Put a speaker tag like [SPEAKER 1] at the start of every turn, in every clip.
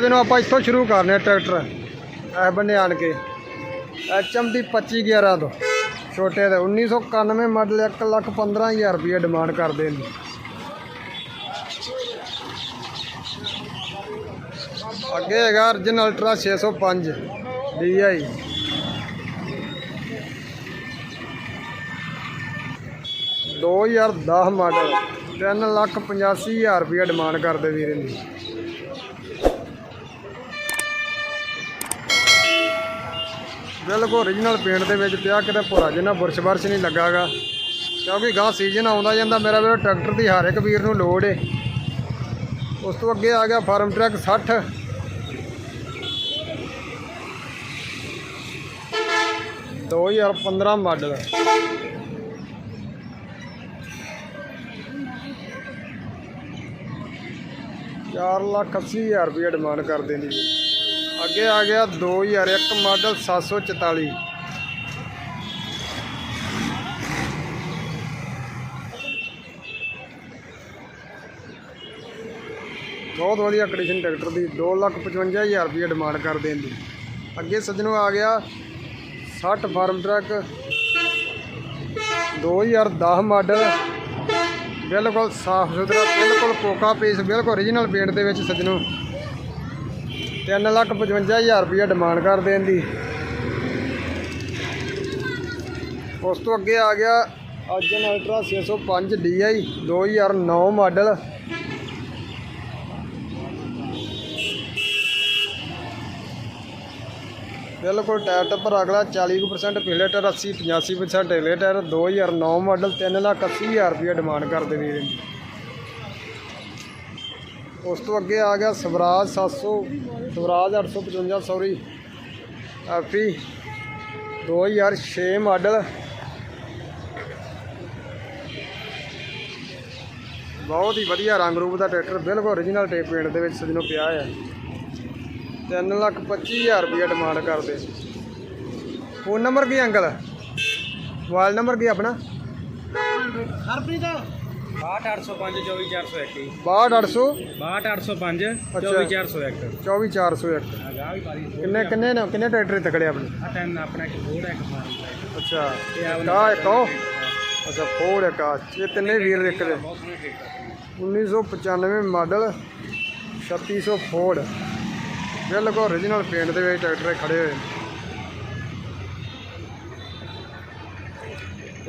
[SPEAKER 1] ਜਿਹਨੂੰ ਆਪਾਂ ਇੱਥੋਂ ਸ਼ੁਰੂ ਕਰਨੇ ਆ ਟਰੈਕਟਰ। ਇਹ ਬੰਨੇ ਆਣ ਕੇ। ਐਚਐਮਡੀ 2511 ਤੋਂ। ਛੋਟੇ ਦੇ 1991 ਮਾਡਲ 1 ਲੱਖ 15000 ਰੁਪਏ ਡਿਮਾਂਡ ਕਰਦੇ ਨੇ। ਅੱਗੇ ਹੈਗਾ ਅਰਜਨ ਅਲਟਰਾ 605 DI ਦੋ ਹਜ਼ਾਰ 10 ਮਾਡਲ 3 ਲੱਖ 85000 ਰੁਪਏ ਡਿਮਾਂਡ ਕਰਦੇ ਵੀਰ। ਦੀ ਬਿਲਕੁਲ ਓਰੀਜਨਲ ਪੇਂਟ ਦੇ ਵਿੱਚ ਪਿਆ, ਕਿਤੇ ਭੋਰਾ ਜਿੰਨਾ ਬੁਰਸ਼ ਬਰਸ਼ ਨਹੀਂ ਲੱਗਾਗਾ। ਕਿਉਂਕਿ ਗਾਹ ਸੀਜ਼ਨ ਆਉਂਦਾ ਜਾਂਦਾ, ਮੇਰਾ ਵੀਰ ਟਰੈਕਟਰ ਦੀ ਹਰ ਇੱਕ ਵੀਰ ਨੂੰ ਲੋੜ ਏ। ਉਸ ਤੋਂ ਅੱਗੇ ਆ ਗਿਆ ਫਾਰਮ ਟਰੈਕ 60 2015 ਮਾਡਲ ਚਾਰ ਲੱਖ ਅੱਸੀ ਹਜ਼ਾਰ ਰੁਪਏ ਡਿਮਾਂਡ ਕਰਦੇ ਨੇ ਜੀ ਅੱਗੇ ਆ ਗਿਆ 2001 ਮਾਡਲ 744 ਬਹੁਤ ਵਧੀਆ ਕੰਡੀਸ਼ਨ ਟਰੈਕਟਰ ਦੀ 255000 ਰੁਪਏ ਡਿਮਾਂਡ ਕਰਦੇ ਨੇ ਜੀ ਅੱਗੇ ਸੱਜਣੋ ਆ ਗਿਆ 60 ਫਾਰਮ ਟਰੱਕ 2010 ਮਾਡਲ। ਬਿਲਕੁਲ ਸਾਫ਼ ਸੁਥਰਾ, ਬਿਲਕੁਲ ਕੋਕਾ ਪੀਸ ਬਿਲਕੁਲ ਓਰੀਜਨਲ ਪੇਂਟ ਦੇ ਵਿੱਚ ਸੱਜਣੋ। ਤਿੰਨ ਲੱਖ ਪਚਵੰਜਾ ਹਜ਼ਾਰ ਰੁਪਇਆ ਡਿਮਾਂਡ ਕਰ ਦੇਣ ਦੀ। ਉਸ ਤੋਂ ਅੱਗੇ ਆ ਗਿਆ ਅਰਜਨ ਅਲਟਰਾ 605 DI 2009 ਮਾਡਲ। ਬਿਲਕੁਲ ਟਾਇਰ ਟੱਪਰ ਅਗਲਾ 40% ਪਿਛਲੇ ਟਾਇਰ 80 85% ਅਗਲੇ ਟਾਇਰ 2009 ਮਾਡਲ 3 ਲੱਖ 80 ਹਜ਼ਾਰ ਰੁਪਇਆ ਡਿਮਾਂਡ ਕਰਦੇ ਵੀਰ ਉਸ ਤੋਂ ਅੱਗੇ ਆ ਗਿਆ ਸਵਰਾਜ 700 ਸਵਰਾਜ 855 ਸੌਰੀ। ਐਫੀ 2006 ਮਾਡਲ। ਬਹੁਤ ਹੀ ਵਧੀਆ ਰੰਗ ਰੂਪ ਦਾ ਟਰੈਕਟਰ, ਬਿਲਕੁਲ ਓਰੀਜਨਲ ਟੇਪ ਪੇਂਟ ਦੇ ਵਿੱਚ ਸਜਣੋ ਪਿਆ ਹੈ 3 ਲੱਖ 25 ਹਜ਼ਾਰ ਰੁਪਏ ਡਿਮਾਂਡ ਕਰਦੇ। ਫੋਨ ਨੰਬਰ ਕੀ ਅੰਕਲ? ਮੋਬਾਈਲ ਨੰਬਰ ਕੀ ਆਪਣਾ?
[SPEAKER 2] ਹਰਪ੍ਰੀਤ। 62805 24401
[SPEAKER 1] 62800
[SPEAKER 2] 62805
[SPEAKER 1] ਅੱਛਾ।
[SPEAKER 2] 24401
[SPEAKER 1] 24401
[SPEAKER 2] ਅਗਾ ਵੀ ਪਾਰੀ
[SPEAKER 1] ਕਿੰਨੇ ਕਿੰਨੇ ਨੇ? ਕਿੰਨੇ ਟਰੈਕਟਰ ਇੱਥੇ ਖੜੇ ਆਪਣੇ?
[SPEAKER 2] ਆ ਟਾਈਮ ਆਪਣਾ ਇੱਕ ਬੋਰਡ ਹੈ ਇੱਕ ਫਾਰਮ
[SPEAKER 1] ਅੱਛਾ।
[SPEAKER 2] ਤੇ ਆ
[SPEAKER 1] ਕਾ ਇੱਕ ਉਹ ਅੱਛਾ ਫੋੜ ਇੱਕ ਆ। ਇਹ ਤਿੰਨੇ ਵੀਰ ਲਿਖਦੇ
[SPEAKER 2] ਬਹੁਤ ਸੋਹਣੇ ਟਰੈਕਟਰ
[SPEAKER 1] 1995 ਮਾਡਲ 3600 ਫੋੜ ਬਿਲਕੁਲ ਓਰੀਜਨਲ ਪੇਂਟ ਦੇ ਵਿੱਚ ਟਰੈਕਟਰ ਖੜੇ ਹੋਏ ਨੇ।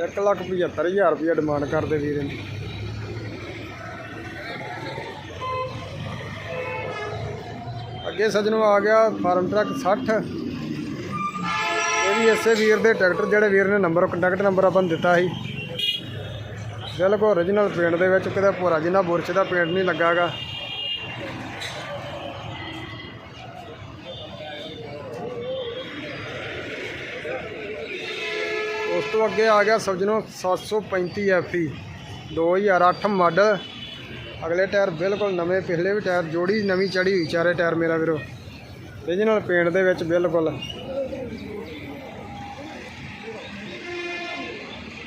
[SPEAKER 1] ਇੱਕ ਲੱਖ ਪਝੱਤਰ ਹਜ਼ਾਰ ਰੁਪਇਆ ਡਿਮਾਂਡ ਕਰਦੇ ਵੀਰ ਨੇ ਅੱਗੇ ਸੱਜਣੋਂ ਆ ਗਿਆ ਫਾਰਮ ਟਰੱਕ 60 ਇਹ ਵੀ ਇਸੇ ਵੀਰ ਦੇ ਟਰੈਕਟਰ ਜਿਹੜੇ ਵੀਰ ਨੇ ਨੰਬਰ ਕੰਟੈਕਟ ਨੰਬਰ ਆਪਾਂ ਨੂੰ ਦਿੱਤਾ ਸੀ। ਬਿਲਕੁਲ ਓਰੀਜਨਲ ਪੇਂਟ ਦੇ ਵਿੱਚ ਕਿਤੇ ਭੋਰਾ ਜਿੰਨਾ ਬੁਰਸ਼ ਦਾ ਪੇਂਟ ਨਹੀਂ ਲੱਗਾਗਾ। ਉਸ ਤੋਂ ਅੱਗੇ ਆ ਗਿਆ ਸਬਜਨੋ 735 ਐਫਈ 2008 ਮਾਡਲ ਅਗਲੇ ਟਾਇਰ ਬਿਲਕੁਲ ਨਵੇਂ, ਪਿਛਲੇ ਵੀ ਟਾਇਰ ਜੋੜੀ, ਨਵੀਂ ਚੜੀ ਹੋਈ, ਚਾਰੇ ਟਾਇਰ ਮੇਰਾ ਵੀਰੋ। ਓਰੀਜਨਲ ਪੇਂਟ ਦੇ ਵਿੱਚ ਬਿਲਕੁਲ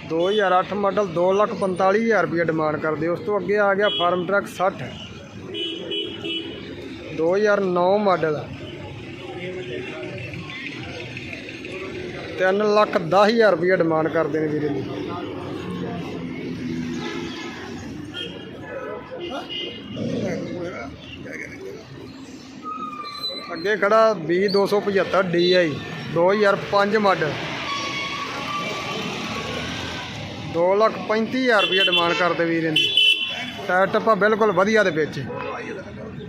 [SPEAKER 1] 2008 ਮਾਡਲ 245000 ਰੁਪਏ ਡਿਮਾਂਡ ਕਰਦੇ। ਉਸ ਤੋਂ ਅੱਗੇ ਆ ਗਿਆ ਫਾਰਮ ਟਰੱਕ 60 2009 ਮਾਡਲ। 3 ਲੱਖ 10000 ਰੁਪਏ ਡਿਮਾਂਡ ਕਰਦੇ ਨੇ ਵੀਰੇ ਦੀ ਅੱਗੇ ਖੜਾ B275 DI 2005 ਮਾਡਲ ਦੋ ਲੱਖ ਪੈਂਤੀ ਹਜ਼ਾਰ ਰੁਪਏ ਡਿਮਾਂਡ ਕਰਦੇ ਵੀਰ ਦੀ ਟਾਇਰ ਟੱਪਾ ਬਿਲਕੁਲ ਵਧੀਆ ਦੇ ਵਿੱਚ।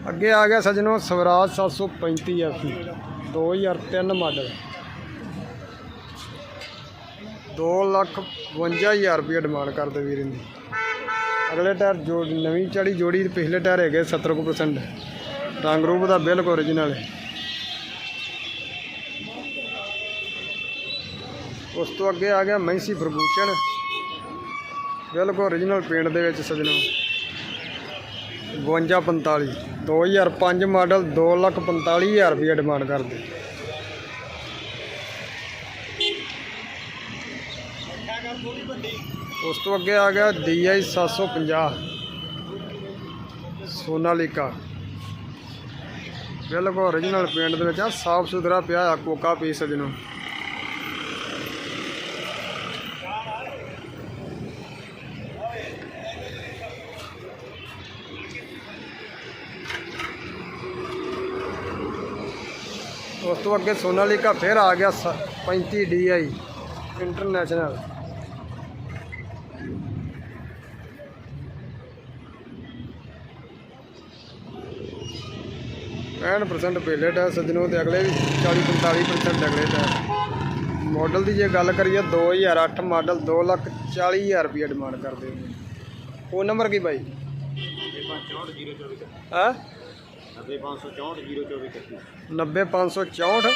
[SPEAKER 1] ਅੱਗੇ ਆ ਗਿਆ ਸਜਣੋ ਸਵਰਾਜ 735 ਐਫ 2003 ਮਾਡਲ ਦੋ ਲੱਖ 52 ਹਜ਼ਾਰ ਰੁਪਏ ਡਿਮਾਂਡ ਕਰਦੇ ਵੀਰ ਦੀ ਅਗਲੇ ਟਾਇਰ ਜੋ ਨਵੀਂ ਚੜੀ ਜੋੜੀ ਪਿਛਲੇ ਟਾਇਰ ਹੈਗੇ 70% ਰੰਗ ਰੂਪ ਦਾ ਬਿਲਕੁਲ ਓਰੀਜਨਲ ਹੈ। ਉਸ ਤੋਂ ਅੱਗੇ ਆ ਗਿਆ ਮੈਂਸੀ ਪ੍ਰਭੂਸ਼ਣ। ਬਿਲਕੁਲ ਓਰੀਜਨਲ ਪੇਂਟ ਦੇ ਵਿੱਚ ਸਜਣੋ। 5245 2005 ਮਾਡਲ 245000 ਰੁਪਏ ਡਿਮਾਂਡ ਕਰਦੇ। ਉਸ ਤੋਂ ਅੱਗੇ ਆ ਗਿਆ DI 750 ਸੋਨਾਲੀਕਾ। ਬਿਲਕੁਲ origignal ਪੇਂਟ ਦੇ ਵਿੱਚ ਆ, ਸਾਫ਼ ਸੁਥਰਾ ਪਿਆ ਆ ਕੋਕਾ ਪੀਸ ਸਜਣੋ। ਤੋਂ ਅੱਗੇ ਸੋਨਾਲੀਕਾ ਫਿਰ ਆ ਗਿਆ ਸ- 35 DI ਇੰਟਰਨੈਸ਼ਨਲ। ਪੈਂਹਠ ਪਰਸੈਂਟ ਪਹਿਲੇ ਟਾਇਰ ਸੱਜਣੋ ਤੇ ਅਗਲੇ ਵੀ 40 45% ਅਗਲੇ ਟਾਇਰ ਮਾਡਲ ਦੀ ਜੇ ਗੱਲ ਕਰੀਏ 2008 ਮਾਡਲ 2 ਲੱਖ 40 ਹਜ਼ਾਰ ਰੁਪਏ ਡਿਮਾਂਡ ਕਰਦੇ ਹੋ ਫੋਨ ਨੰਬਰ ਕੀ ਬਾਈ?
[SPEAKER 2] 96524
[SPEAKER 1] ਹੈ?
[SPEAKER 2] 90564
[SPEAKER 1] 90564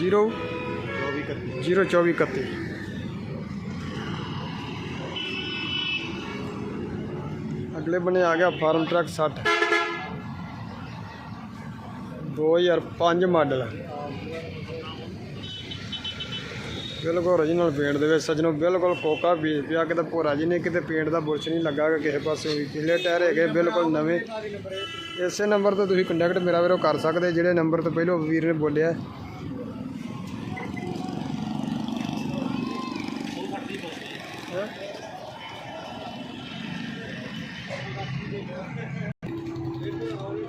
[SPEAKER 1] 0 02431 ਅਗਲੇ ਬਨੇ ਆ ਗਿਆ ਫਾਰਮ ਟਰੱਕ 60 2005 ਮਾਡਲ। ਬਿਲਕੁਲ origignal ਪੇਂਟ ਦੇ ਵਿੱਚ ਸਜਣੋ, ਬਿਲਕੁਲ ਕੋਕਾ ਬੀਜ ਪਿਆ, ਕਿਤੇ ਭੋਰਾ ਜੀ ਨੇ, ਕਿਤੇ ਪੇਂਟ ਦਾ ਬੁਰਸ਼ ਨਹੀਂ ਲੱਗਾ ਕਿਸੇ ਪਾਸੇ ਵੀ। ਪਿਛਲੇ ਟਾਇਰ ਹੈਗੇ, ਬਿਲਕੁਲ ਨਵੇਂ। ਇਸੇ ਨੰਬਰ 'ਤੇ ਤੁਸੀਂ ਕੰਟੈਕਟ ਮੇਰਾ ਵੀਰੋ ਕਰ ਸਕਦੇ, ਜਿਹੜੇ ਨੰਬਰ ਤੋਂ ਪਹਿਲਾਂ ਵੀਰ ਨੇ ਬੋਲਿਆ।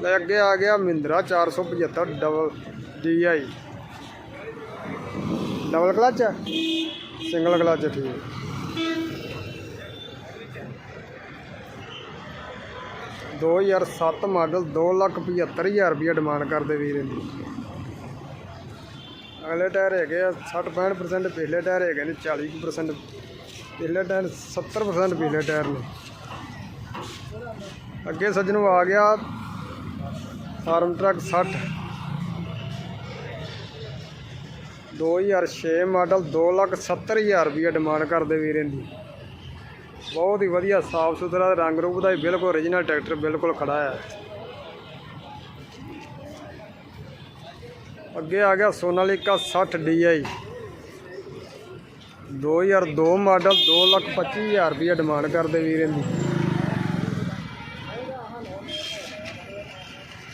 [SPEAKER 1] ਲੈ ਅੱਗੇ ਆ ਗਿਆ Mahindra 475 double DI double clutch ਹੈ? ਸਿੰਗਲ ਕਲਚ ਹੈ, ਠੀਕ ਹੈ 2007 ਮਾਡਲ 275000 ਰੁਪਏ ਡਿਮਾਂਡ ਕਰਦੇ ਵੀਰ ਇਹਦੀ ਅਗਲੇ ਟਾਇਰ ਹੈਗੇ ਆ 60 65% ਪਿਛਲੇ ਟਾਇਰ ਹੈਗੇ ਨੇ 40% ਪਿਛਲੇ ਟਾਇਰ 70% ਪਿਛਲੇ ਟਾਇਰ ਨੇ। ਅੱਗੇ ਸੱਜਣੋਂ ਆ ਗਿਆ ਫਾਰਮ ਟਰੱਕ 60 2006 ਮਾਡਲ 270000 ਰੁਪਏ ਡਿਮਾਂਡ ਕਰਦੇ ਵੀਰ ਇਹਦੀ ਬਹੁਤ ਹੀ ਵਧੀਆ ਸਾਫ਼ ਸੁਥਰਾ ਰੰਗ ਰੂਪ ਦਾ ਹੀ ਬਿਲਕੁਲ origignal ਟਰੈਕਟਰ ਬਿਲਕੁਲ ਖੜਾ ਹੈ। ਅੱਗੇ ਆ ਗਿਆ ਸੋਨਾਲੀਕਾ 60 DI 2002 ਮਾਡਲ 225000 ਰੁਪਏ ਡਿਮਾਂਡ ਕਰਦੇ ਵੀਰ ਦੀ।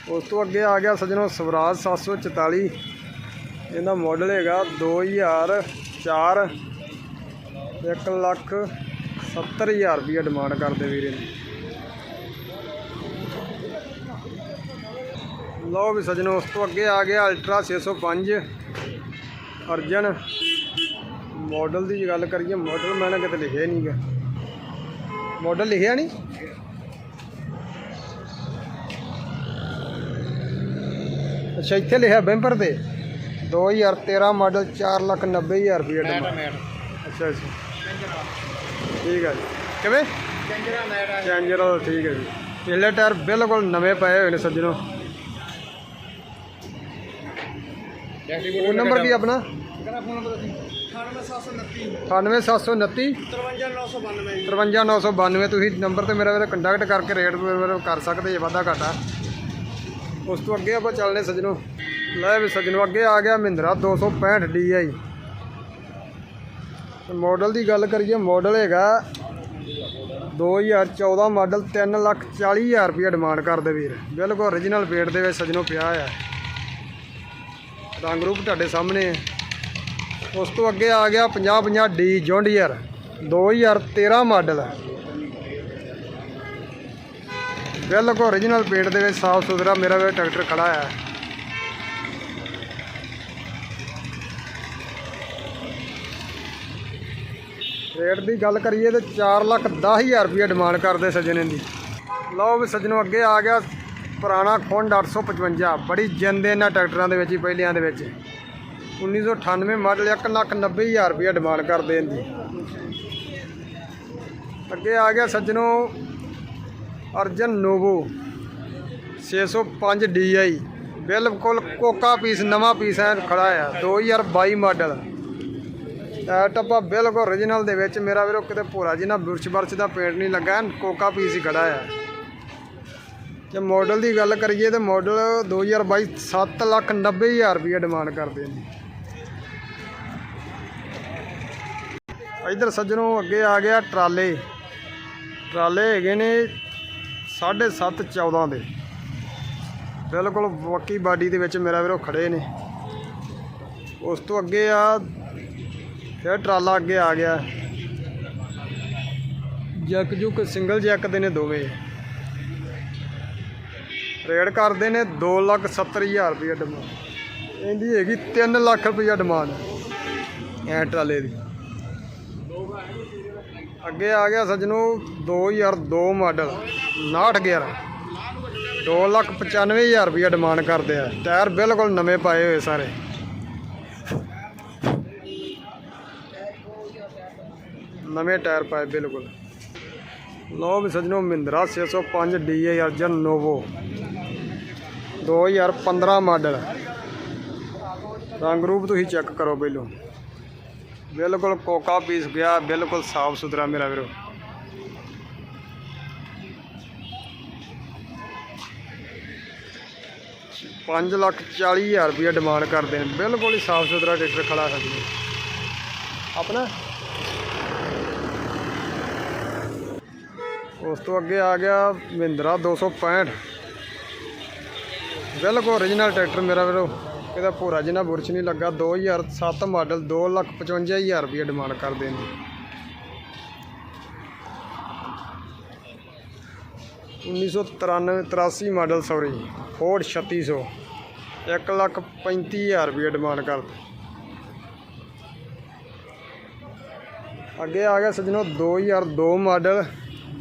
[SPEAKER 1] ਉਸ ਤੋਂ ਅੱਗੇ ਆ ਗਿਆ ਸੱਜਣੋ ਸਵਰਾਜ 744 ਇਹਦਾ ਮਾਡਲ ਹੈਗਾ 2004 1 ਲੱਖ 70000 ਰੁਪਏ ਡਿਮਾਂਡ ਕਰਦੇ ਵੀਰੇ। ਨੇ ਲਓ ਵੀ ਸੱਜਣੋ, ਉਸ ਤੋਂ ਅੱਗੇ ਆ ਗਿਆ ਅਲਟਰਾ 605 ਅਰਜਨ ਮਾਡਲ ਦੀ ਗੱਲ ਕਰੀਏ ਮਾਡਲ ਮੈਂ ਨਾ ਕਿਤੇ ਲਿਖਿਆ ਨਹੀਂਗਾ ਮਾਡਲ ਲਿਖਿਆ ਨਹੀਂ ਅੱਛਾ, ਇੱਥੇ ਲਿਖਿਆ ਬੈਂਪਰ ਤੇ। 2013 ਮਾਡਲ 490000 ਰੁਪਏ ਡਿਮਾਂਡ। ਅੱਛਾ ਅੱਛਾ ਠੀਕ ਹੈ ਜੀ। ਕਿਵੇਂ?
[SPEAKER 2] ਚੰਜਰਾ ਮੈਟ
[SPEAKER 1] ਚੈਂਜਰ ਠੀਕ ਹੈ ਜੀ। ਪਿਛਲੇ ਟਾਇਰ ਬਿਲਕੁਲ ਨਵੇਂ ਪਏ ਹੋਏ ਨੇ ਸੱਜਣੋ। ਫੋਨ ਨੰਬਰ ਕੀ ਆਪਣਾ?
[SPEAKER 2] ਕਿਹੜਾ ਫੋਨ ਨੰਬਰ ਦੱਸੀ 98729
[SPEAKER 1] 98729
[SPEAKER 2] 53992
[SPEAKER 1] 53992 ਤੁਸੀਂ ਨੰਬਰ ਤੇ ਮੇਰਾ ਕੰਟੈਕਟ ਕਰਕੇ ਰੇਟ ਕਰ ਸਕਦੇ ਜੇ ਵਾਧਾ ਘਾਟਾ। ਉਸ ਤੋਂ ਅੱਗੇ ਆਪਾਂ ਚੱਲਨੇ ਸੱਜਣੋ। ਲੈ ਵੀ ਸੱਜਣੋ, ਅੱਗੇ ਆ ਗਿਆ ਮਹਿੰਦਰਾ 265 DI ਮਾਡਲ ਦੀ ਗੱਲ ਕਰੀਏ ਮਾਡਲ ਹੈਗਾ 2014 ਮਾਡਲ 3 ਲੱਖ 40 ਹਜ਼ਾਰ ਰੁਪਏ ਡਿਮਾਂਡ ਕਰਦੇ ਵੀਰ। ਬਿਲਕੁਲ origignal ਵੇਟ ਦੇ ਵਿੱਚ ਸੱਜਣੋ ਪਿਆ ਆ। ਰੰਗ ਰੂਪ ਤੁਹਾਡੇ ਸਾਹਮਣੇ ਹੈ ਉਸ ਤੋਂ ਅੱਗੇ ਆ ਗਿਆ 50 50 ਡੀ ਜੌਂਡੀਅਰ 2013 ਮਾਡਲ ਬਿਲਕੁਲ ਓਰੀਜਨਲ ਪੇਂਟ ਦੇ ਵਿੱਚ ਸਾਫ਼ ਸੁਥਰਾ ਮੇਰਾ ਵੀ ਟਰੈਕਟਰ ਖੜਾ ਹੈ। ਰੇਟ ਦੀ ਗੱਲ ਕਰੀਏ ਤੇ 4 ਲੱਖ 10 ਹਜ਼ਾਰ ਰੁਪਏ ਡਿਮਾਂਡ ਕਰਦੇ ਸੱਜਣ ਦੀ। ਲਓ ਵੀ ਸੱਜਣੋ, ਅੱਗੇ ਆ ਗਿਆ ਪੁਰਾਣਾ ਖੁੰਡ 855 ਬੜੀ ਜਿੰਦੇ ਇਹਨਾਂ ਟਰੈਕਟਰਾਂ ਦੇ ਵਿੱਚ ਹੀ ਪਹਿਲਿਆਂ ਦੇ ਵਿੱਚ। 1998 ਮਾਡਲ 1 ਲੱਖ 90 ਹਜ਼ਾਰ ਰੁਪਏ ਡਿਮਾਂਡ ਕਰਦੇ ਇਹਦੀ। ਅੱਗੇ ਆ ਗਿਆ ਸੱਜਣੋ ਅਰਜਨ ਨੋਵੋ 605 DI ਬਿਲਕੁਲ ਕੋਕਾ ਪੀਸ, ਨਵਾਂ ਪੀਸ ਹੈ ਖੜਾ ਆ 2022 ਮਾਡਲ। ਟਾਇਰ ਟੱਪਾ ਬਿਲਕੁਲ origignal ਦੇ ਵਿੱਚ, ਮੇਰਾ ਵੀਰੋ ਕਿਤੇ ਭੋਰਾ ਜੀ ਨਾ ਬੁਰਸ਼ ਬਰਸ਼ ਦਾ ਪੇਂਟ ਨਹੀਂ ਲੱਗਾ ਕੋਕਾ ਪੀਸ ਹੀ ਖੜਾ ਆ। ਜੇ ਮਾਡਲ ਦੀ ਗੱਲ ਕਰੀਏ ਤੇ ਮਾਡਲ 2022 7 ਲੱਖ 90 ਹਜ਼ਾਰ ਰੁਪਏ ਡਿਮਾਂਡ ਕਰਦੇ ਨੇ। ਇਧਰ ਸੱਜਣੋਂ ਅੱਗੇ ਆ ਗਿਆ ਟਰਾਲੇ। ਟਰਾਲੇ ਹੈਗੇ ਨੇ 7.5 14 ਦੇ। ਬਿਲਕੁਲ ਵੱਕੀ ਬਾਡੀ ਦੇ ਵਿੱਚ ਮੇਰਾ ਵੀਰੋ ਖੜੇ ਨੇ। ਉਸ ਤੋਂ ਅੱਗੇ ਆ, ਫਿਰ ਟਰਾਲਾ ਅੱਗੇ ਆ ਗਿਆ। ਜੈਕ ਜੁਕ ਸਿੰਗਲ ਜੈਕ ਦੇ ਨੇ ਦੋਵੇਂ। ਰੇਡ ਕਰਦੇ ਨੇ 270000 ਰੁਪਏ ਡਿਮਾਂਡ। ਇਹਦੀ ਹੈਗੀ 3 ਲੱਖ ਰੁਪਏ ਡਿਮਾਂਡ ਐ ਟਰਾਲੇ ਦੀ। ਅੱਗੇ ਆ ਗਿਆ ਸੱਜਣੋ 2002 ਮਾਡਲ 6911 ਦੋ ਲੱਖ ਪਚਾਨਵੇਂ ਹਜ਼ਾਰ ਰੁਪਇਆ ਡਿਮਾਂਡ ਕਰਦੇ ਆ। ਟਾਇਰ ਬਿਲਕੁਲ ਨਵੇਂ ਪਾਏ ਹੋਏ ਸਾਰੇ। ਨਵੇਂ ਟਾਇਰ ਪਾਏ ਬਿਲਕੁਲ। ਲਓ ਵੀ ਸੱਜਣੋ, Mahindra 605 DI Arjun Novo. 2015 model. ਰੰਗ ਰੂਪ ਤੁਸੀਂ ਚੈੱਕ ਕਰੋ ਪਹਿਲੋਂ। ਬਿਲਕੁਲ ਕੋਕਾ ਪੀਸ ਗਿਆ, ਬਿਲਕੁਲ ਸਾਫ਼ ਸੁਥਰਾ ਮੇਰਾ ਵੀਰੋ। ਪੰਜ ਲੱਖ ਚਾਲੀ ਹਜ਼ਾਰ ਰੁਪਇਆ ਡਿਮਾਂਡ ਕਰਦੇ ਨੇ, ਬਿਲਕੁਲ ਹੀ ਸਾਫ਼ ਸੁਥਰਾ ਟਰੈਕਟਰ ਖੜਾ ਹੈ ਆਪਣਾ? ਉਸ ਤੋਂ ਅੱਗੇ ਆ ਗਿਆ ਮਹਿੰਦਰਾ 265 ਬਿਲਕੁਲ ਓਰੀਜਨਲ ਟਰੈਕਟਰ ਮੇਰਾ ਵੀਰੋ। ਇਹਦਾ ਭੋਰਾ ਜਿੰਨਾ ਬੁਰਸ਼ ਨਹੀਂ ਲੱਗਾ 2007 ਮਾਡਲ 255000 ਰੁਪਏ ਡਿਮਾਂਡ ਕਰਦੇ ਨੇ 1993 83 ਮਾਡਲ ਸੌਰੀ ਫੋਰਡ 3600 ਇੱਕ ਲੱਖ 35000 ਰੁਪਏ ਡਿਮਾਂਡ ਕਰਦੇ ਅੱਗੇ ਆ ਗਿਆ ਸੱਜਣੋ 2002 ਮਾਡਲ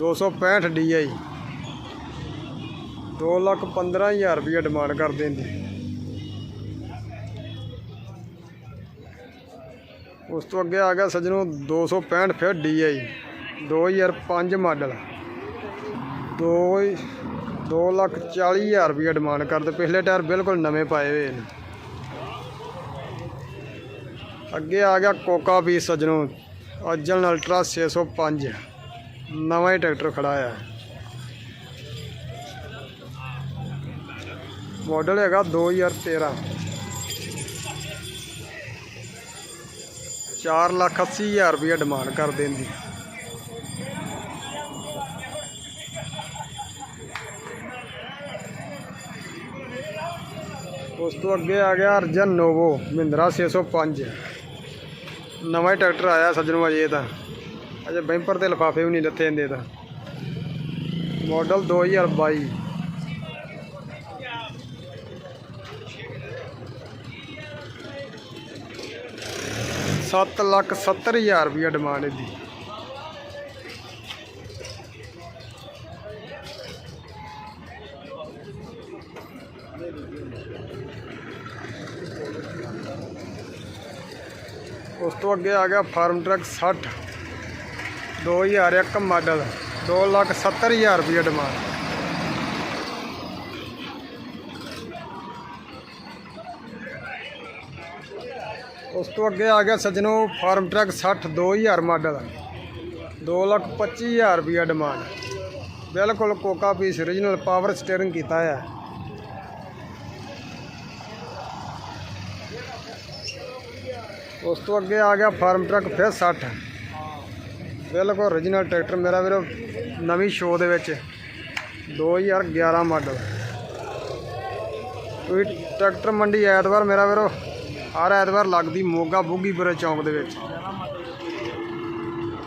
[SPEAKER 1] 265 DI 2 ਲੱਖ 15000 ਰੁਪਏ ਡਿਮਾਂਡ ਕਰਦੇ ਨੇ ਉਸ ਤੋਂ ਅੱਗੇ ਆ ਗਿਆ ਸੱਜਣੋ 265 ਫਿਰ DI 2005 ਮਾਡਲ। ਦੋ ਦੋ ਲੱਖ ਚਾਲੀ ਹਜ਼ਾਰ ਰੁਪਏ ਡਿਮਾਂਡ ਕਰਦੇ, ਪਿਛਲੇ ਟਾਇਰ ਬਿਲਕੁਲ ਨਵੇਂ ਪਾਏ ਹੋਏ ਨੇ। ਅੱਗੇ ਆ ਗਿਆ ਕੋਕਾ ਪੀਸ ਸੱਜਣੋ ਅਜਨ ਅਲਟਰਾ 605 ਨਵਾਂ ਹੀ ਟਰੈਕਟਰ ਖੜਾ ਆ ਮਾਡਲ ਹੈਗਾ 2013 4 ਲੱਖ 80 ਹਜ਼ਾਰ ਰੁਪਏ ਡਿਮਾਂਡ ਕਰ ਦਿੰਦੀ। ਉਸ ਤੋਂ ਅੱਗੇ ਆ ਗਿਆ ਅਰਜਨ ਨੋਵੋ, ਮਹਿੰਦਰਾ 605 ਨਵਾਂ ਹੀ ਟਰੈਕਟਰ ਆਇਆ ਸੱਜਣੋ ਅਜੇ ਤਾਂ। ਅਜੇ ਬੈਂਪਰ ਤੇ ਲਿਫਾਫੇ ਵੀ ਨਹੀਂ ਲੱਥੇ ਜਾਂਦੇ ਤਾਂ। ਮਾਡਲ 2022 ਸੱਤ ਲੱਖ ਸੱਤਰ ਹਜ਼ਾਰ ਰੁਪਇਆ ਡਿਮਾਂਡ ਇਹਦੀ। ਉਸ ਤੋਂ ਅੱਗੇ ਆ ਗਿਆ ਫਾਰਮ ਟਰੱਕ 60 2001 ਮਾਡਲ 2 ਲੱਖ 70 ਹਜ਼ਾਰ ਰੁਪਏ ਡਿਮਾਂਡ ਉਸ ਤੋਂ ਅੱਗੇ ਆ ਗਿਆ ਸੱਜਣੋ ਫਾਰਮ ਟਰੱਕ 60 2000 ਮਾਡਲ। 2 ਲੱਖ 25 ਹਜ਼ਾਰ ਰੁਪਏ ਡਿਮਾਂਡ ਬਿਲਕੁਲ ਕੋਕਾ ਪੀਸ origignal ਪਾਵਰ ਸਟੀਅਰਿੰਗ ਕੀਤਾ ਹੈ ਉਸ ਤੋਂ ਅੱਗੇ ਆ ਗਿਆ ਫਾਰਮ ਟਰੱਕ ਫਿਰ 60 ਬਿਲਕੁਲ origignal ਟਰੈਕਟਰ ਮੇਰਾ ਵੀਰੋ, ਨਵੀਂ ਸ਼ੋਅ ਦੇ ਵਿੱਚ। 2011 ਮਾਡਲ। ਕੋਈ ਟਰੈਕਟਰ ਮੰਡੀ ਐਤਵਾਰ ਮੇਰਾ ਵੀਰੋ ਹਰ ਐਤਵਾਰ ਲੱਗਦੀ ਮੋਗਾ ਬੁੱਗੀਪੁਰੇ ਚੌਂਕ ਦੇ ਵਿੱਚ।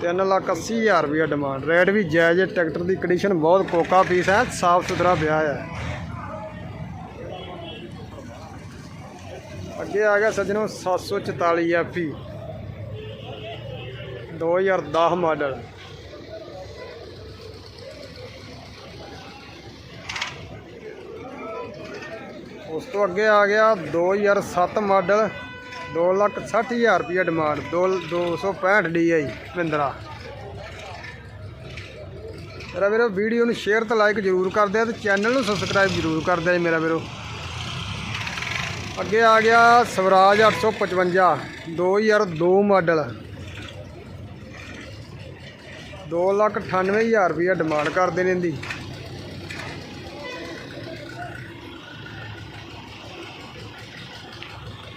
[SPEAKER 1] 3 ਲੱਖ 80 ਹਜ਼ਾਰ ਰੁਪਏ ਡਿਮਾਂਡ ਰੇਟ ਵੀ ਜਾਇਜ਼ ਹੈ, ਟਰੈਕਟਰ ਦੀ ਕੰਡੀਸ਼ਨ ਬਹੁਤ ਕੋਕਾ ਪੀਸ ਹੈ, ਸਾਫ਼ ਸੁਥਰਾ ਵਿਆਹ ਹੈ। ਅੱਗੇ ਆ ਗਿਆ ਸੱਜਣੋ 744 ਐਫਈ 2010 ਮਾਡਲ ਉਸ ਤੋਂ ਅੱਗੇ ਆ ਗਿਆ 2007 ਮਾਡਲ 2 ਲੱਖ 60 ਹਜ਼ਾਰ ਰੁਪਏ ਡਿਮਾਂਡ 2 265 DI ਮਹਿੰਦਰਾ ਮੇਰਾ ਵੀਰੋ, ਵੀਡੀਓ ਨੂੰ ਸ਼ੇਅਰ ਤੇ ਲਾਈਕ ਜ਼ਰੂਰ ਕਰਦੇ ਆ ਤੇ ਚੈਨਲ ਨੂੰ ਸਬਸਕ੍ਰਾਈਬ ਜ਼ਰੂਰ ਕਰਦੇ ਆ ਜੀ ਮੇਰਾ ਵੀਰੋ। ਅੱਗੇ ਆ ਗਿਆ ਸਵਰਾਜ 855 2002 ਮਾਡਲ। 2 ਲੱਖ 98 ਹਜ਼ਾਰ ਰੁਪਏ ਡਿਮਾਂਡ ਕਰਦੇ ਨੇ ਇਹਦੀ।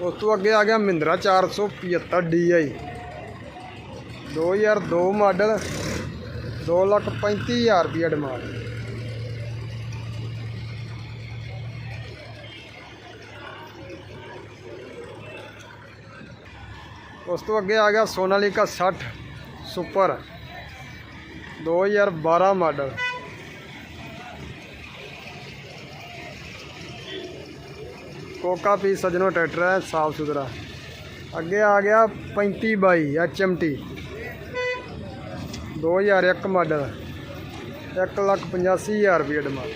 [SPEAKER 1] उस तो अगे आ गया महिंद्रा चार सौ पचहत्तर डी आई दो हज़ार दो मॉडल दो लख पैंती हज़ार रुपया डिमांड उस तो अगे आ गया सोनालिका सठ, सुपर, दो हज़ार बारह मॉडल ਕੋਕਾ ਪੀ ਸਜਣੋ ਟਰੈਕਟਰ ਹੈ, ਸਾਫ਼ ਸੁਥਰਾ। ਅੱਗੇ ਆ ਗਿਆ 35 ਬਾਈ ਐਚਐਮਟੀ 2001 ਮਾਡਲ। 185000 ਰੁਪਏ ਡਿਮਾਂਡ।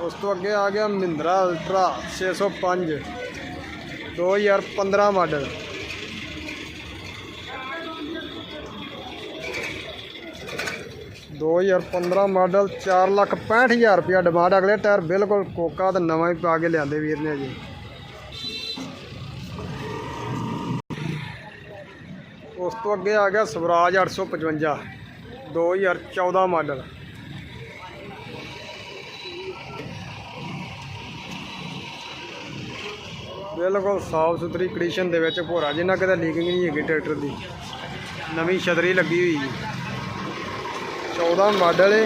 [SPEAKER 1] ਉਸ ਤੋਂ ਅੱਗੇ ਆ ਗਿਆ ਮਹਿੰਦਰਾ ਅਲਟਰਾ 605 2015 ਮਾਡਲ। ਦੋ ਹਜ਼ਾਰ 15 ਮਾਡਲ 4 ਲੱਖ 65000 ਰੁਪਇਆ ਡਿਮਾਂਡ ਅਗਲੇ ਟਾਇਰ ਬਿਲਕੁਲ ਕੋਕਾ ਤੇ ਨਵਾਂ ਹੀ ਪਾ ਕੇ ਲਿਆਂਦੇ ਵੀਰ ਨੇ ਜੀ। ਉਸ ਤੋਂ ਅੱਗੇ ਆ ਗਿਆ ਸਵਰਾਜ 855 2014 ਮਾਡਲ। ਬਿਲਕੁਲ ਸਾਫ਼ ਸੁਥਰੀ ਕੰਡੀਸ਼ਨ ਦੇ ਵਿੱਚ ਭੋਰਾ, ਜਿੰਨਾ ਕਿਤੇ ਲੀਕਿੰਗ ਨਹੀਂ ਹੈਗੀ ਟਰੈਕਟਰ ਦੀ। ਨਵੀਂ ਛਤਰੀ ਲੱਗੀ ਹੋਈ ਜੀ। 14 ਮਾਡਲ ਏ।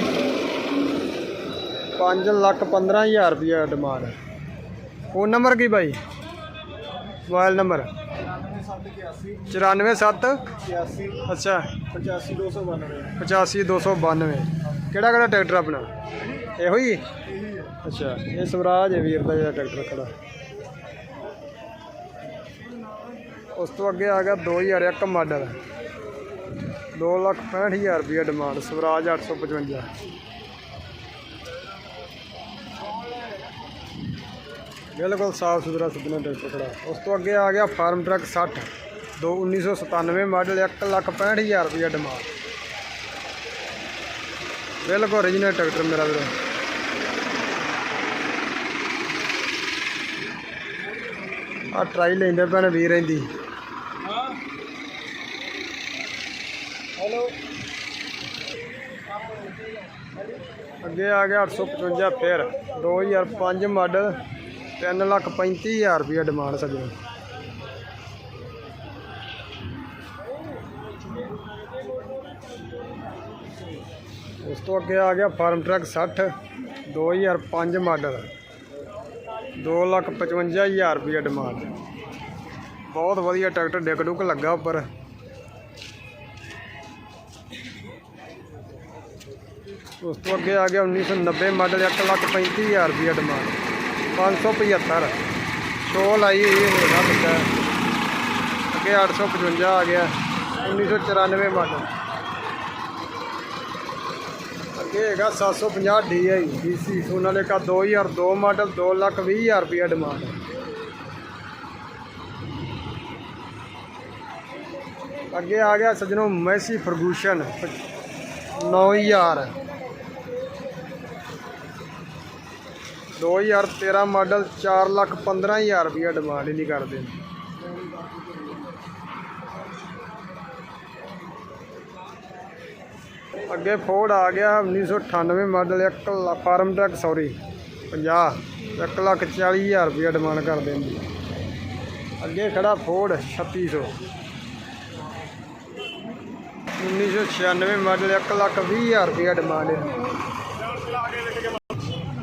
[SPEAKER 1] 5 ਲੱਖ 15000 ਰੁਪਇਆ ਡਿਮਾਂਡ ਫੋਨ ਨੰਬਰ ਕੀ ਬਾਈ? ਮੋਬਾਈਲ ਨੰਬਰ 947
[SPEAKER 2] 81
[SPEAKER 1] ਅੱਛਾ।
[SPEAKER 2] 85292
[SPEAKER 1] 85292 ਕਿਹੜਾ ਕਿਹੜਾ ਟਰੈਕਟਰ ਆਪਣਾ? ਇਹੋ ਹੀ? ਅੱਛਾ, ਇਹ ਸਵਰਾਜ ਹੈ ਵੀਰ ਦਾ ਜਿਹੜਾ ਟਰੈਕਟਰ ਖੜਾ। ਉਸ ਤੋਂ ਅੱਗੇ ਆ ਗਿਆ 2001 ਮਾਡਲ। 265000 ਰੁਪਇਆ ਡਿਮਾਂਡ ਸਵਰਾਜ 855 ਬਿਲਕੁਲ ਸਾਫ਼ ਸੁਥਰਾ ਸੁਪਨਾ ਟਰੈਕਟਰ ਖੜਾ। ਉਸ ਤੋਂ ਅੱਗੇ ਆ ਗਿਆ ਫਾਰਮ ਟਰੱਕ 60 ਦੋ 1997 ਮਾਡਲ 165000 ਰੁਪਇਆ ਡਿਮਾਂਡ ਬਿਲਕੁਲ ਓਰੀਜ਼ਨਲ ਟਰੈਕਟਰ ਮੇਰਾ ਵੀਰ। ਆ ਟਰਾਈ ਲੈਂਦੇ ਪੈਣੇ ਵੀਰ ਰਹਿੰਦੀ। ਅੱਗੇ ਆ ਗਿਆ 855 ਫਿਰ। 2005 ਮਾਡਲ 3 ਲੱਖ 35000 ਰੁਪਇਆ ਡਿਮਾਂਡ ਸਜਣਾ। ਉਸ ਤੋਂ ਅੱਗੇ ਆ ਗਿਆ ਫਾਰਮ ਟਰੱਕ 60 2005 ਮਾਡਲ। 2 ਲੱਖ 55000 ਰੁਪਇਆ ਡਿਮਾਂਡ ਬਹੁਤ ਵਧੀਆ ਟਰੈਕਟਰ ਡਿੱਕ ਡੁੱਕ ਲੱਗਾ ਉੱਪਰ। ਉਸ ਤੋਂ ਅੱਗੇ ਆ ਗਿਆ 1990 ਮਾਡਲ 1 ਲੱਖ 35000 ਰੁਪਇਆ ਡਿਮਾਂਡ 575 ਸ਼ੋ ਲਾਈ ਹੋਈ ਹੈ ਮੇਰਾ ਬੱਚਾ ਅੱਗੇ 855 ਆ ਗਿਆ 1994 ਮਾਡਲ। ਅੱਗੇ ਹੈਗਾ 750 DI DC Sonalika 2002 model 2 lakh 20000 ਰੁਪਇਆ ਡਿਮਾਂਡ ਅੱਗੇ ਆ ਗਿਆ ਸਜਣੋ ਮੈਸੀ ਫਰਗੂਸ਼ਨ 9000 2013 ਮਾਡਲ 4 ਲੱਖ 15000 ਰੁਪਇਆ ਡਿਮਾਂਡ ਹੀ ਨਹੀਂ ਕਰਦੇ। ਅੱਗੇ ਫੋਰਡ ਆ ਗਿਆ 1998 model 1 farm truck sorry 50 1 lakh 40000 ਰੁਪਇਆ ਡਿਮਾਂਡ ਕਰਦੇ ਨੇ ਅੱਗੇ ਖੜਾ ਫੋਰਡ 3600 1996 ਮਾਡਲ 1 ਲੱਖ 20000 ਰੁਪਇਆ ਡਿਮਾਂਡ ਹੈ।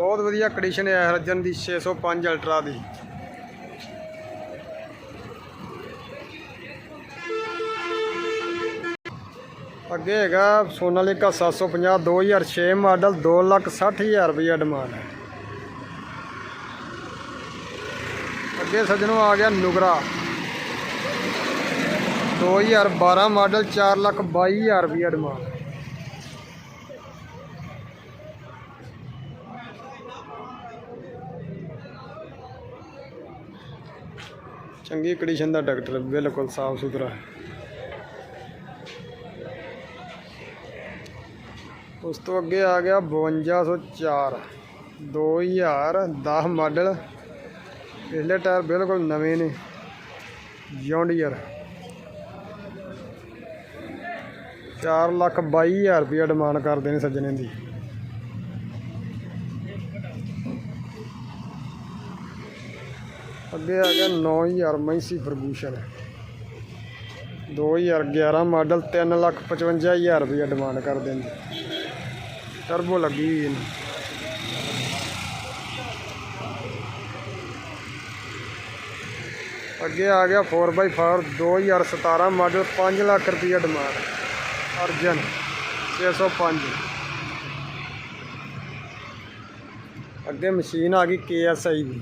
[SPEAKER 1] ਬਹੁਤ ਵਧੀਆ ਕੰਡੀਸ਼ਨ ਹੈ ਹਰਜਨ ਦੀ 605 ਅਲਟਰਾ ਦੀ। ਅੱਗੇ ਹੈਗਾ ਸੋਨਾਲੀਕਾ 750 2006 ਮਾਡਲ 2 ਲੱਖ 60000 ਰੁਪਇਆ ਡਿਮਾਂਡ ਹੈ। ਅੱਗੇ ਸੱਜਣੋਂ ਆ ਗਿਆ ਨੁਗਰਾ। 2012 ਮਾਡਲ 4 ਲੱਖ 22000 ਰੁਪਇਆ ਡਿਮਾਂਡ ਚੰਗੀ ਕੰਡੀਸ਼ਨ ਦਾ ਡਾਕਟਰ ਬਿਲਕੁਲ ਸਾਫ਼ ਸੁਥਰਾ ਉਸ ਤੋਂ ਅੱਗੇ ਆ ਗਿਆ 5204 2010 ਮਾਡਲ। ਪਿਛਲੇ ਟਾਇਰ ਬਿਲਕੁਲ ਨਵੇਂ ਨੇ ਜੌਂਡੀਅਰ 4 ਲੱਖ 22 ਹਜ਼ਾਰ ਰੁਪਇਆ ਡਿਮਾਂਡ ਕਰਦੇ ਨੇ ਸੱਜਣੇ ਦੀ। ਅੱਗੇ ਆ ਗਿਆ 9000 ਮੈਂਸੀ ਫਰਗੂਸ਼ਨ 2011 ਮਾਡਲ 3 ਲੱਖ 55 ਹਜ਼ਾਰ ਰੁਪਇਆ ਡਿਮਾਂਡ ਕਰਦੇ ਨੇ ਟਰਬੋ ਲੱਗੀ ਹੋਈ ਇਹਨੂੰ। ਅੱਗੇ ਆ ਗਿਆ 4x4 2017 ਮਾਡਲ 5 ਲੱਖ ਰੁਪਇਆ ਡਿਮਾਂਡ। ਅਰਜਨ 605 ਅੱਗੇ ਮਸ਼ੀਨ ਆ ਗਈ KSI ਦੀ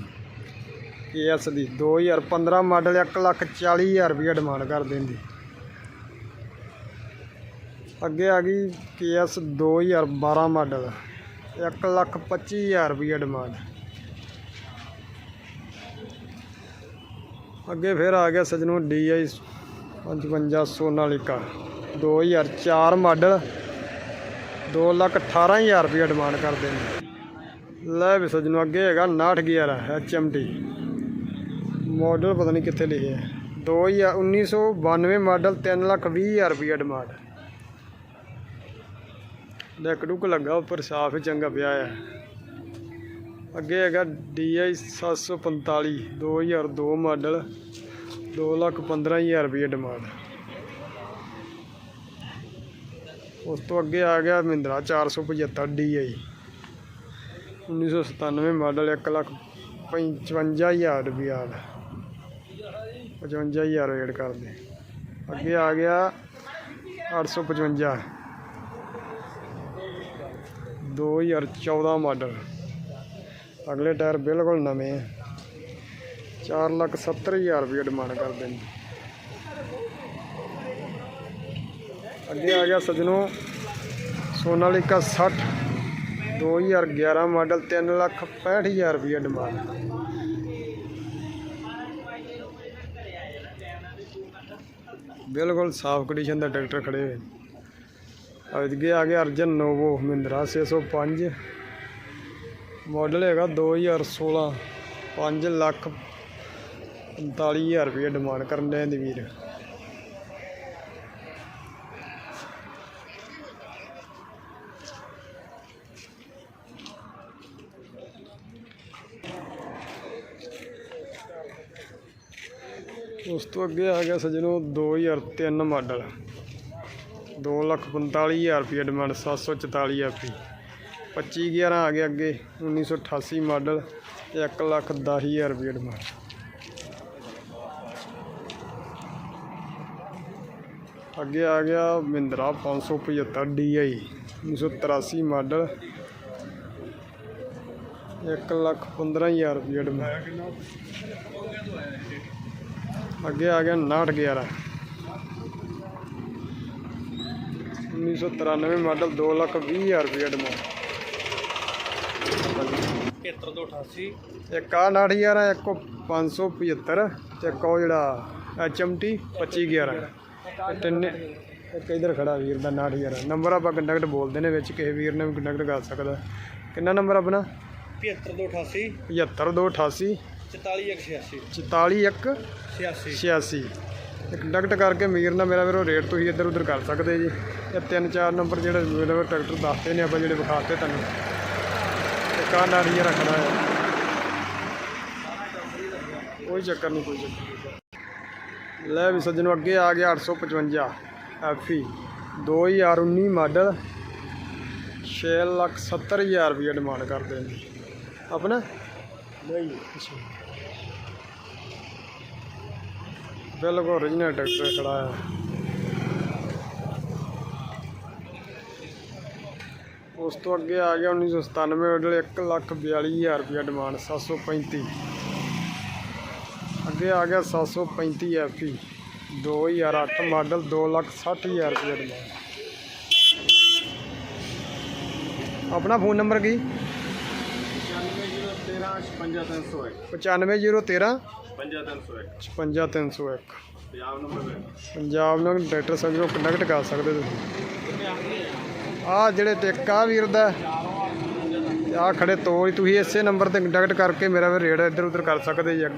[SPEAKER 1] KS ਦੀ 2015 ਮਾਡਲ 1 ਲੱਖ 40 ਹਜ਼ਾਰ ਰੁਪਇਆ ਡਿਮਾਂਡ ਕਰ ਦਿੰਦੀ। ਅੱਗੇ ਆ ਗਈ KS 2012 ਮਾਡਲ 1 ਲੱਖ 25 ਹਜ਼ਾਰ ਰੁਪਇਆ ਡਿਮਾਂਡ। ਅੱਗੇ ਫਿਰ ਆ ਗਿਆ ਸਜਣੋ DI 55 ਸੋਨਾਲੀਕਾ 2004 ਮਾਡਲ 2 ਲੱਖ 18 ਹਜ਼ਾਰ ਰੁਪਇਆ ਡਿਮਾਂਡ ਕਰਦੇ ਨੇ ਲੈ ਵੀ ਸਜਣੋ ਅੱਗੇ ਹੈਗਾ 911 HMT ਮਾਡਲ ਪਤਾ ਨਹੀਂ ਕਿੱਥੇ ਲਿਖਿਆ ਹੈ। 2000 1992 ਮਾਡਲ 3 ਲੱਖ 20 ਹਜ਼ਾਰ ਰੁਪਈਆ ਡਿਮਾਂਡ ਡੈਕ ਡੁੱਕ ਲੱਗਾ ਉੱਪਰ, ਸਾਫ਼ ਚੰਗਾ ਪਿਆ ਹੈ ਅੱਗੇ ਹੈਗਾ DI 745 2002 ਮਾਡਲ 2 ਲੱਖ 15 ਹਜ਼ਾਰ ਰੁਪਈਆ ਡਿਮਾਂਡ ਉਸ ਤੋਂ ਅੱਗੇ ਆ ਗਿਆ ਮਹਿੰਦਰਾ 475 DI 1997 ਮਾਡਲ 1 ਲੱਖ 55 ਹਜ਼ਾਰ ਰੁਪਇਆ ਦਾ 55 ਹਜ਼ਾਰ ਰੇਟ ਕਰਦੇ। ਅੱਗੇ ਆ ਗਿਆ 855 2014 ਮਾਡਲ। ਅਗਲੇ ਟਾਇਰ ਬਿਲਕੁਲ ਨਵੇਂ। ਹੈ 4 ਲੱਖ 70 ਹਜ਼ਾਰ ਰੁਪਏ ਡਿਮਾਂਡ ਕਰਦੇ ਨੇ। ਅੱਗੇ ਆ ਗਿਆ ਸਜਣੋ, ਸੋਨਾਲੀਕਾ 60 2011 ਮਾਡਲ 3 ਲੱਖ 65 ਹਜ਼ਾਰ ਰੁਪਏ ਡਿਮਾਂਡ। ਬਿਲਕੁਲ ਸਾਫ਼ ਕੰਡੀਸ਼ਨ ਦਾ ਟਰੈਕਟਰ ਖੜੇ ਹੋਏ ਨੇ। ਅੱਗੇ ਆ ਗਿਆ ਅਰਜਨ ਨੋਵੋ ਮਹਿੰਦਰਾ 605 ਮਾਡਲ ਹੈਗਾ 2016 5 ਲੱਖ 45000 ਰੁਪਏ ਡਿਮਾਂਡ ਕਰਨ ਦੇ ਵੀਰ ਉਸ ਤੋਂ ਅੱਗੇ ਆ ਗਿਆ ਸਜਣੋ 2003 ਮਾਡਲ। 2 ਲੱਖ 45000 ਰੁਪਏ ਡਿਮਾਂਡ 744 ਐਫੀ 25 11 ਆ ਗਿਆ ਅੱਗੇ 1988 ਮਾਡਲ 1 ਲੱਖ 10000 ਰੁਪਏ ਡਿਮਾਂਡ ਅੱਗੇ ਆ ਗਿਆ ਮਹਿੰਦਰਾ 575 DI 1983 ਮਾਡਲ 1 ਲੱਖ 15000 ਰੁਪਏ ਡਿਮਾਂਡ ਅੱਗੇ ਆ ਗਿਆ 911 1993 ਮਾਡਲ 2 ਲੱਖ 20000 ਰੁਪਏ ਡਿਮਾਂਡ
[SPEAKER 2] 7288
[SPEAKER 1] ਇੱਕ ਆ 911 ਇੱਕ ਉਹ 575 ਤੇ ਉਹ ਜਿਹੜਾ HMT 2511 ਇਹ ਤਿੰਨੇ ਇੱਕ ਇਧਰ ਖੜਾ ਵੀਰ ਦਾ 911 ਨੰਬਰ ਆਪਾਂ ਕੰਟੈਕਟ ਬੋਲਦੇ ਨੇ ਵਿੱਚ ਕਿਸੇ ਵੀਰ ਨੇ ਵੀ ਕੰਟੈਕਟ ਕਰ ਸਕਦਾ। ਕਿੰਨਾ ਨੰਬਰ ਆਪਣਾ?
[SPEAKER 2] 7288
[SPEAKER 1] 75288
[SPEAKER 2] 44186
[SPEAKER 1] 441
[SPEAKER 2] 86
[SPEAKER 1] 86 ਇਹ ਕੰਟੈਕਟ ਕਰਕੇ ਮੀਰ ਨਾਲ ਮੇਰਾ ਵੀਰੋ ਰੇਟ ਤੁਸੀਂ ਇੱਧਰ ਉੱਧਰ ਕਰ ਸਕਦੇ ਜੀ। ਇਹ ਤਿੰਨ ਚਾਰ ਨੰਬਰ ਜਿਹੜੇ ਮੇਰੇ ਕੋਲ ਟਰੈਕਟਰ ਦੱਸਦੇ ਨੇ ਆਪਾਂ ਜਿਹੜੇ ਵਿਖਾਤੇ ਤੁਹਾਨੂੰ। ਤੇ ਕਾਂ ਨਾਲ ਹੀ ਰੱਖਣਾ ਹੈ। ਕੋਈ ਚੱਕਰ ਨਹੀਂ, ਕੋਈ ਚੱਕਰ ਨਹੀਂ। ਲੈ ਵੀ ਸੱਜਣੋ, ਅੱਗੇ ਆ ਗਿਆ 855 ਐਫਈ 2019 ਮਾਡਲ 6 ਲੱਖ 70 ਹਜ਼ਾਰ ਰੁਪਏ ਡਿਮਾਂਡ ਕਰਦੇ ਨੇ। ਆਪਣਾ? ਨਹੀਂ ਅੱਛਾ ਬਿਲਕੁਲ origignal ਟਰੈਕਟਰ ਖੜਾ ਉਸ ਤੋਂ ਅੱਗੇ ਆ ਗਿਆ 1997 ਮਾਡਲ 1 ਲੱਖ 42 ਹਜ਼ਾਰ ਰੁਪਇਆ ਡਿਮਾਂਡ 735 ਅੱਗੇ ਆ ਗਿਆ 735 ਐਫਈ 2008 ਮਾਡਲ 2 ਲੱਖ 60 ਹਜ਼ਾਰ ਰੁਪਇਆ ਡਿਮਾਂਡ ਆਪਣਾ ਫੋਨ ਨੰਬਰ ਕੀ?
[SPEAKER 2] 55301
[SPEAKER 1] 95013
[SPEAKER 2] 55301
[SPEAKER 1] 55301
[SPEAKER 2] ਪੰਜਾਬ ਨੰਬਰ
[SPEAKER 1] ਪੰਜਾਬ ਨਾਲ ਡਾਇਰੈਕਟਰ ਸਾਹਿਬ ਨੂੰ ਕੰਟੈਕਟ ਕਰ ਸਕਦੇ ਤੁਸੀਂ। ਆ ਜਿਹੜੇ ਟਿੱਕਾ ਵੀਰ ਦਾ। ਆ ਖੜੇ ਤੋਲ ਤੁਸੀਂ ਇਸੇ ਨੰਬਰ ਤੇ ਕੰਟੈਕਟ ਕਰਕੇ ਮੇਰਾ ਵੀ ਰੇਟ ਇੱਧਰ ਉੱਧਰ ਕਰ ਸਕਦੇ ਜੀ। ਅੱਗੇ